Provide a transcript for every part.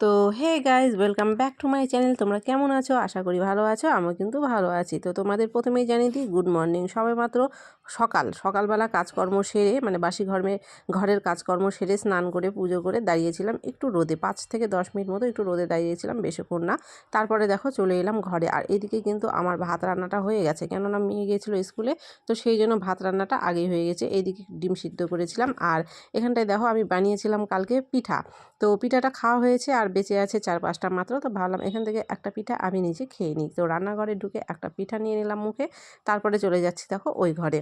তো hey guys welcome back to my channel তোমরা কেমন আছো? আশা করি ভালো আছো আমি কিন্তু ভালো আছি। তো তোমাদের প্রথমেই জানিয়ে দিই গুড মর্নিং সবাই মাত্র সকাল। সকালবেলা কাজকর্ম সেরে মানে বাসি ঘরমে, ঘরের কাজকর্ম সেরে স্নান করে, পুজো করে দাঁড়িয়েছিলাম একটু রোদে। পাঁচ থেকে দশ মিনিট মতো একটু রোদে দাঁড়িয়েছিলাম, বেশিক্ষণ না। তারপরে দেখো চলে এলাম ঘরে। আর এদিকে কিন্তু আমার ভাত রান্নাটা হয়ে গেছে, কেননা মেয়ে গিয়েছিল স্কুলে, তো সেই জন্য ভাত রান্নাটা আগেই হয়ে গেছে। এইদিকে ডিম সিদ্ধ করেছিলাম। আর এখানটায় দেখো আমি বানিয়েছিলাম কালকে পিঠা। তো পিঠাটা খাওয়া হয়েছে আর বেঁচে আছে চার পাঁচটা মাত্র। তো ভাবলাম এখান থেকে একটা পিঠা আমি নিজে খেয়ে নিই। তো রান্নাঘরে ঢুকে একটা পিঠা নিয়ে নিলাম মুখে। তারপরে চলে যাচ্ছি দেখো ওই ঘরে।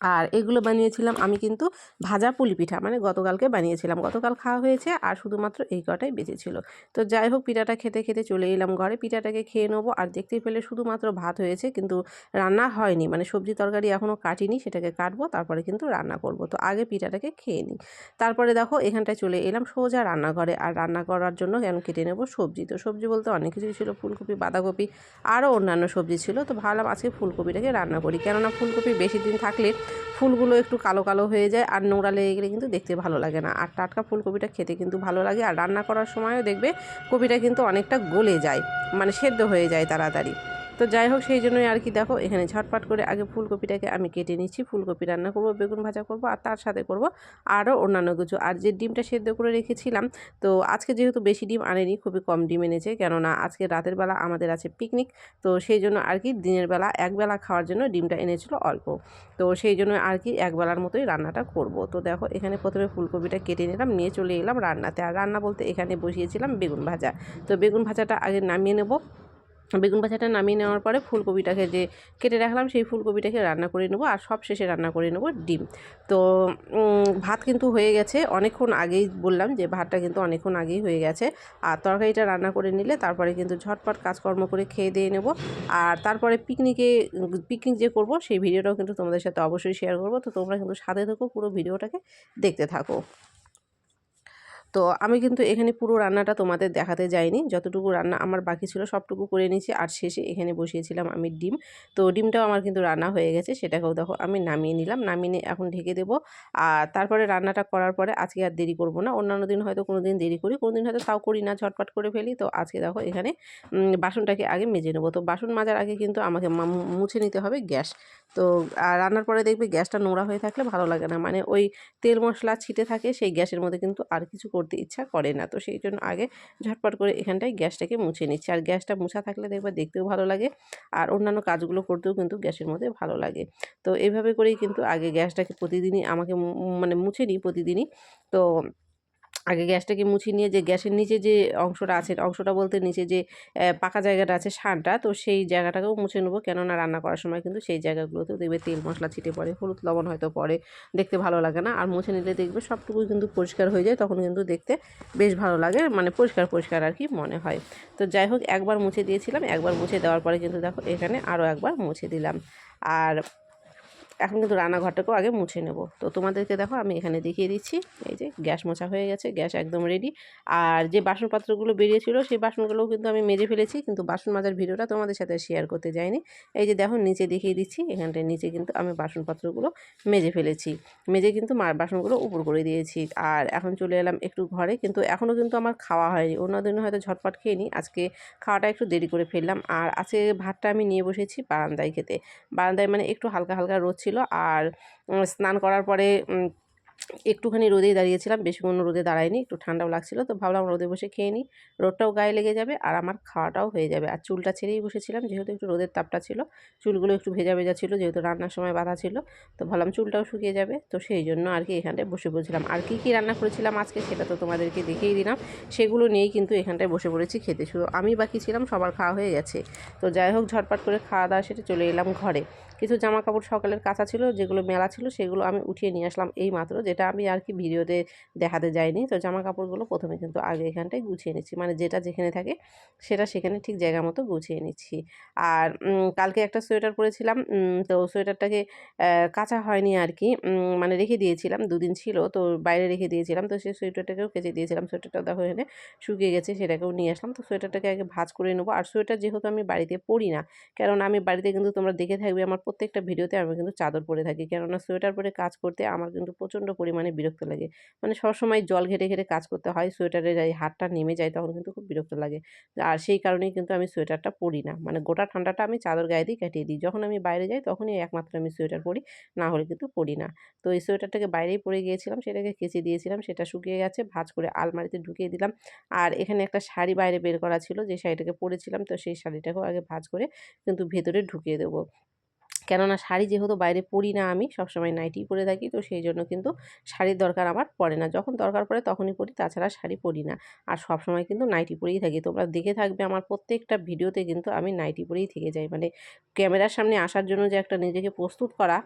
আর এগুলো বানিয়েছিলাম আমি কিন্তু ভাজা পুলি পিঠা মানে গতকালকে বানিয়েছিলাম। গতকাল খাওয়া হয়েছে আর শুধুমাত্র এই কটাই বেঁচেছিল তো যাই হোক, পিঠাটা খেতে খেতে চলে এলাম ঘরে। পিঠাটাকে খেয়ে নেব আর দেখতে পেলে শুধুমাত্র ভাত হয়েছে, কিন্তু রান্না হয়নি। মানে সবজি তরকারি এখনও কাটিনি, সেটাকে কাটবো, তারপরে কিন্তু রান্না করব। তো আগে পিঠাটাকে খেয়ে নিই। তারপরে দেখো, এখানটায় চলে এলাম সোজা রান্নাঘরে। আর রান্না করার জন্য কেন কেটে নেব? সবজি। তো সবজি বলতে অনেক কিছুই ছিল। ফুলকপি, বাঁধাকপি, আরও অন্যান্য সবজি ছিল। তো ভাবলাম আজকে ফুলকপিটাকে রান্না করি। কেননা ফুলকপি বেশি দিন থাকলে ফুলগুলো একটু কালো কালো হয়ে যায় আর নোংরা লেগে গেলে কিন্তু দেখতে ভালো লাগে না। আর টাটকা ফুলকপিটা খেতে কিন্তু ভালো লাগে আর রান্না করার সময়ও দেখবে কপিটা কিন্তু অনেকটা গলে যায় মানে সেদ্ধ হয়ে যায় তাড়াতাড়ি। তো যাই হোক, সেই জন্যই আর কি দেখো, এখানে ঝটপট করে আগে ফুলকপিটাকে আমি কেটে নিচ্ছি। ফুলকপি রান্না করব, বেগুন ভাজা করব আর তার সাথে করব আরও অন্যান্য কিছু। আর যে ডিমটা সেদ্ধ করে রেখেছিলাম, তো আজকে যেহেতু বেশি ডিম আনেনি, খুবই কম ডিম এনেছে। কেননা আজকে রাতের বেলা আমাদের আছে পিকনিক তো সেই জন্য আর কি দিনের বেলা একবেলা খাওয়ার জন্য ডিমটা এনেছিল অল্প। তো সেই জন্য আর কি একবেলার মতোই রান্নাটা করব। তো দেখো, এখানে প্রথমে ফুলকপিটা কেটে নিলাম, নিয়ে চলে এলাম রান্নাতে। আর রান্না বলতে এখানে বসিয়েছিলাম বেগুন ভাজা। তো বেগুন ভাজাটা আগে নামিয়ে নেব। বেগুন ভাজাটা নামিয়ে নেওয়ার পরে ফুলকপিটাকে যে কেটে রাখলাম, সেই ফুলকপিটাকে রান্না করে নেব আর সব শেষে রান্না করে নেব ডিম। তো ভাত কিন্তু হয়ে গেছে। অনেকক্ষণ আগেই বললাম যে ভাতটা কিন্তু অনেকক্ষণ আগেই হয়ে গেছে। আর তরকারিটা রান্না করে নিলে তারপরে কিন্তু ঝটপট কাজকর্ম করে খেয়ে দিয়ে নেব। আর তারপরে পিকনিকে, পিকনিক যে করব সেই ভিডিওটাও কিন্তু তোমাদের সাথে অবশ্যই শেয়ার করব। তো তোমরা কিন্তু সাথে থেকো, পুরো ভিডিওটাকে দেখতে থাকো। তো আমি কিন্তু এখানে পুরো রান্নাটা তোমাদের দেখাতে যাইনি। যতটুকু রান্না আমার বাকি ছিল সবটুকু করে নিয়েছি। আর শেষে এখানে বসিয়েছিলাম আমি ডিম। তো ডিমটাও আমার কিন্তু রান্না হয়ে গেছে। সেটাকেও দেখো আমি নামিয়ে নিলাম। নামিয়ে নিয়ে এখন ঢেকে দেবো। আর তারপরে রান্নাটা করার পরে আজকে আর দেরি করব না। অন্যান্য দিন হয়তো কোনো দিন দেরি করি কোনো দিন হয়তো তাও করি না, ঝটপট করে ফেলি। তো আজকে দেখো এখানে বাসনটাকে আগে মেজে নেব। তো বাসন মাজার আগে কিন্তু আমাকে মুছে নিতে হবে গ্যাস। তো, আর রান্নার পরে দেখবে গ্যাসটা নোংরা হয়ে থাকলে ভালো লাগে না। মানে ওই তেল মশলা ছিটে থাকে সেই গ্যাসের মধ্যে কিন্তু আর কিছু করতে ইচ্ছা করে না। তো সেই জন্য আগে ঝটপট করে এখানটায় গ্যাসটাকে মুছে নিচ্ছি। আর গ্যাসটা মুছা থাকলে দেখবে দেখতেও ভালো লাগে আর অন্যান্য কাজগুলো করতেও কিন্তু গ্যাসের মধ্যে ভালো লাগে। তো এইভাবে করেই কিন্তু আগে গ্যাসটাকে প্রতিদিনই আমাকে মানে মুছে নিই প্রতিদিনই। তো আগে গ্যাসটাকে মুছিয়ে নিয়ে যে গ্যাসের নিচে যে অংশটা আছে, অংশটা বলতে নিচে যে পাকা জায়গাটা আছে সানটা, তো সেই জায়গাটাকেও মুছে নেব। কেননা রান্না করার সময় কিন্তু সেই জায়গাগুলোতেও দেখবে তেল মশলা ছিটে পড়ে, হলুদ লবণ হয়তো পড়ে, দেখতে ভালো লাগে না। আর মুছে নিলে দেখবে সবটুকুই কিন্তু পরিষ্কার হয়ে যায়, তখন কিন্তু দেখতে বেশ ভালো লাগে মানে পরিষ্কার পরিষ্কার আর কি মনে হয়। তো যাই হোক, একবার মুছে দিয়েছিলাম, একবার মুছে দেওয়ার পরে কিন্তু দেখো এখানে আরও একবার মুছে দিলাম। আর এখন কিন্তু রান্নাঘরটাকেও আগে মুছে নেব। তো তোমাদেরকে দেখো, আমি এখানে দেখিয়ে দিচ্ছি। এই যে, গ্যাস মোছা হয়ে গেছে, গ্যাস একদম রেডি আর যে বাসনপত্রগুলো বেরিয়েছিল, সেই বাসনগুলোও কিন্তু আমি মেজে ফেলেছি, কিন্তু বাসন মাজার ভিডিওটা তোমাদের সাথে শেয়ার করতে যাইনি। এই যে দেখো, নিচে দেখিয়ে দিচ্ছি, এখানটায় নিচে কিন্তু আমি বাসনপত্রগুলো মেজে ফেলেছি। মেজে কিন্তু মার বাসনগুলো উপর করে দিয়েছি। আর এখন চলে এলাম একটু ঘরে, কিন্তু এখনও কিন্তু আমার খাওয়া হয়নি। অন্য দিনে হয়তো ঝটপট খেয়ে নিই। আজকে খাওয়াটা একটু দেরি করে ফেললাম। আর আজকে ভাতটা আমি নিয়ে বসেছি বারান্দায় খেতে। বারান্দায় মানে একটু হালকা হালকা রোদ ছিল। আর স্নান করার পরে একটুখানি রোদেই দাঁড়িয়েছিলাম। বেশিক্ষণ রোদে দাঁড়ায়নি, একটু ঠান্ডাও লাগছিল। তো ভাবলাম রোদে বসে খেয়ে নিই। রোদটাও গায়ে লেগে যাবে আর আমার খাওয়াটাও হয়ে যাবে। আর চুলটা ছেড়েই বসেছিলাম, যেহেতু একটু রোদের তাপটা ছিল। চুলগুলো একটু ভেজা ভেজা ছিল, যেহেতু রান্নার সময় বাধা ছিল। তো ভাবলাম চুলটাও শুকিয়ে যাবে। তো সেই জন্য আর কি এখানটায় বসে পড়েছিলাম। আর কী কী রান্না করেছিলাম আজকে সেটা তো তোমাদেরকে দেখিয়ে দিলাম। সেগুলো নিয়েই কিন্তু এখানটায় বসে পড়েছি খেতে। শুধু আমি বাকি ছিলাম, সবার খাওয়া হয়ে গেছে। তো যাই হোক, ঝটপট করে খাওয়া দাওয়া সেটা চলে এলাম ঘরে। কিছু জামা কাপড় সকালের কাঁচা ছিল, যেগুলো মেলা ছিল, সেগুলো আমি উঠিয়ে নিয়ে আসলাম এই মাত্র যেটা আমি আর কি ভিডিওতে দেখাতে যাইনি। তো জামা কাপড়গুলো প্রথমে কিন্তু আগে এখানটায় গুছিয়ে নিচ্ছি মানে যেটা যেখানে থাকে সেটা সেখানে ঠিক জায়গা মতো গুছিয়ে নিচ্ছি। আর কালকে একটা সোয়েটার পরেছিলাম তো সোয়েটারটাকে কাঁচা হয়নি আর কি মানে রেখে দিয়েছিলাম, দুদিন ছিল, তো বাইরে রেখে দিয়েছিলাম, তো সেই সোয়েটারটাকেও কেচে দিয়েছিলাম, সোয়েটারটা দেখো এখানে শুকিয়ে গেছে, সেটাকেও নিয়ে আসলাম, তো সোয়েটারটাকে আগে ভাজ করে নেব। আর সোয়েটার যেহেতু আমি বাড়িতে পরি না কারণ আমি বাড়িতে কিন্তু তোমরা দেখে থাকবে, আমার প্রত্যেকটা ভিডিওতে আমি কিন্তু চাদর পরে থাকি। কেননা সোয়েটার পরে কাজ করতে আমার কিন্তু প্রচণ্ড পরিমাণে বিরক্ত লাগে। মানে সবসময় জল ঘেটে ঘেটে কাজ করতে হয়, সোয়েটারে যাই হাতটা নেমে যায় তখন কিন্তু খুব বিরক্ত লাগে। আর সেই কারণেই কিন্তু আমি সোয়েটারটা পরি না। মানে গোটা ঠান্ডাটা আমি চাদর গায়ে দিয়ে কাটিয়ে দিই। যখন আমি বাইরে যাই তখনই একমাত্র আমি সোয়েটার পরি, না হলে কিন্তু পরি না। তো এই সোয়েটারটাকে বাইরেই পরে গিয়েছিলাম, সেটাকে কেচে দিয়েছিলাম, সেটা শুকিয়ে গেছে, ভাজ করে আলমারিতে ঢুকিয়ে দিলাম। আর এখানে একটা শাড়ি বাইরে বের করা ছিল, যে শাড়িটাকে পরেছিলাম, তো সেই শাড়িটাকেও আগে ভাজ করে কিন্তু ভেতরে ঢুকিয়ে দেবো। কেননা শাড়ি যেহেতু বাইরে পরি না আমি, সবসময় নাইটি পরে থাকি, তো সেই জন্য কিন্তু শাড়ির দরকার আমার পড়ে না। যখন দরকার পড়ে তখনই পরি, তাছাড়া শাড়ি পরি না। আর সবসময় কিন্তু নাইটি পরেই থাকি। তোমরা দেখে থাকবে আমার প্রত্যেকটা ভিডিওতে কিন্তু আমি নাইটি পরেই থেকে যাই। মানে ক্যামেরার সামনে আসার জন্য যে একটা নিজেকে প্রস্তুত করা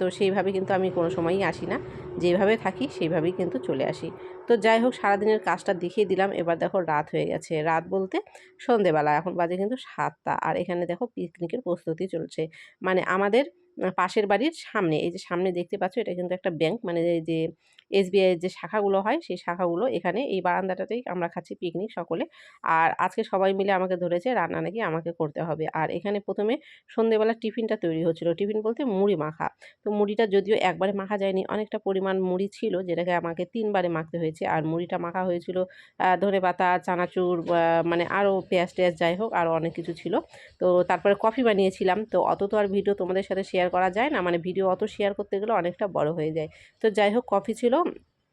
তো সেইভাবে কিন্তু আমি কোনো সময়ই আসি না। যেভাবে থাকি সেইভাবেই কিন্তু চলে আসি। তো যাই হোক, সারাদিনের কাজটা দেখিয়ে দিলাম। এবার দেখো রাত হয়ে গেছে। রাত বলতে সন্ধেবেলা। এখন বাজে কিন্তু সাতটা। আর এখানে দেখো পিকনিকের প্রস্তুতি চলছে। মানে আমাদের পাশের বাড়ির সামনে, এই যে সামনে দেখতে পাচ্ছ এটা কিন্তু একটা ব্যাংক। মানে যে এসবিআইয়ের যে শাখাগুলো হয়, সেই শাখাগুলো এখানে এই বারান্দাটাতেই আমরা খাচ্ছি পিকনিক সকলে। আর আজকে সবাই মিলে আমাকে ধরেছে, রান্না নাকি আমাকে করতে হবে। আর এখানে প্রথমে সন্ধেবেলা টিফিনটা তৈরি হচ্ছিল। টিফিন বলতে মুড়ি মাখা। তো মুড়িটা যদিও একবারে মাখা যায়নি, অনেকটা পরিমাণ মুড়ি ছিল, যেটাকে আমাকে তিনবারে মাখতে হয়েছে। আর মুড়িটা মাখা হয়েছিল ধনে পাতা চানাচুর মানে আরও পেঁয়াজ টেয়াজ যাই হোক আরও অনেক কিছু ছিল। তো তারপরে কফি বানিয়েছিলাম। তো অত তো আর ভিডিও তোমাদের সাথে শেয়ার করা যায় না। মানে ভিডিও অত শেয়ার করতে গেলে অনেকটা বড় হয়ে যায়। তো যাই হোক কফি ছিল।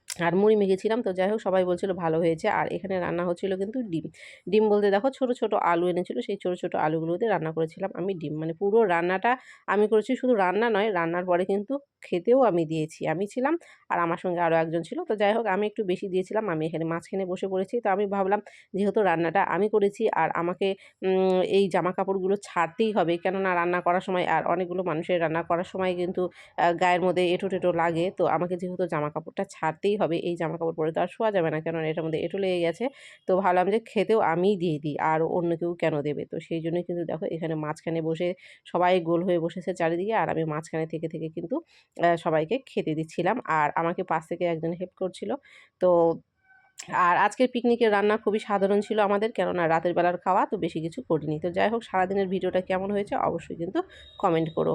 আর মুড়ি মেখেছিলাম। তো যাই হোক, সবাই বলছিল ভালো হয়েছে। আর এখানে রান্না হচ্ছিল কিন্তু ডিম। ডিম বলতে দেখো, ছোট ছোট আলু এনেছিল। সেই ছোট ছোট আলুগুলোতে রান্না করেছিলাম আমি ডিম। মানে পুরো রান্নাটা আমি করেছি শুধু রান্না নয়, রান্নার পরে কিন্তু খেতেও আমি দিয়েছি। আমি ছিলাম আর আমার সঙ্গে আরও একজন ছিল। তো যাই হোক, আমি একটু বেশি দিয়েছিলাম। আমি এখানে মাঝখানে বসে পড়েছি। তো আমি ভাবলাম যেহেতু রান্নাটা আমি করেছি আর আমাকে এই জামা কাপড়গুলো ছাড়তেই হবে। কেননা রান্না করার সময় আর অনেকগুলো মানুষের রান্না করার সময় কিন্তু গায়ের মধ্যে এঁটো টেটো লাগে। তো আমাকে যেহেতু জামা কাপড়টা ছাড়তেই হবে, এই জামা কাপড় পরে তো আর শোয়া যাবে না। কেননা এটার মধ্যে এঁটো লেগে গেছে। তো ভাবলাম যে খেতেও আমিই দিয়ে দিই আর অন্য কেউ কেন দেবে? তো সেই জন্যই কিন্তু দেখো এখানে মাঝখানে বসে সবাই গোল হয়ে বসেছে চারিদিকে। আর আমি মাঝখানে থেকে থেকে কিন্তু সবাইকে খেতে দিচ্ছিলাম। আর আমাকে পাশ থেকে একজন হেল্প করছিল। তো আর আজকের পিকনিকের রান্না খুবই সাধারণ ছিল আমাদের। কেননা রাতের বেলার খাওয়া তো বেশি কিছু করিনি। তো যাই হোক, সারাদিনের ভিডিওটা কেমন হয়েছে অবশ্যই কিন্তু কমেন্ট করো।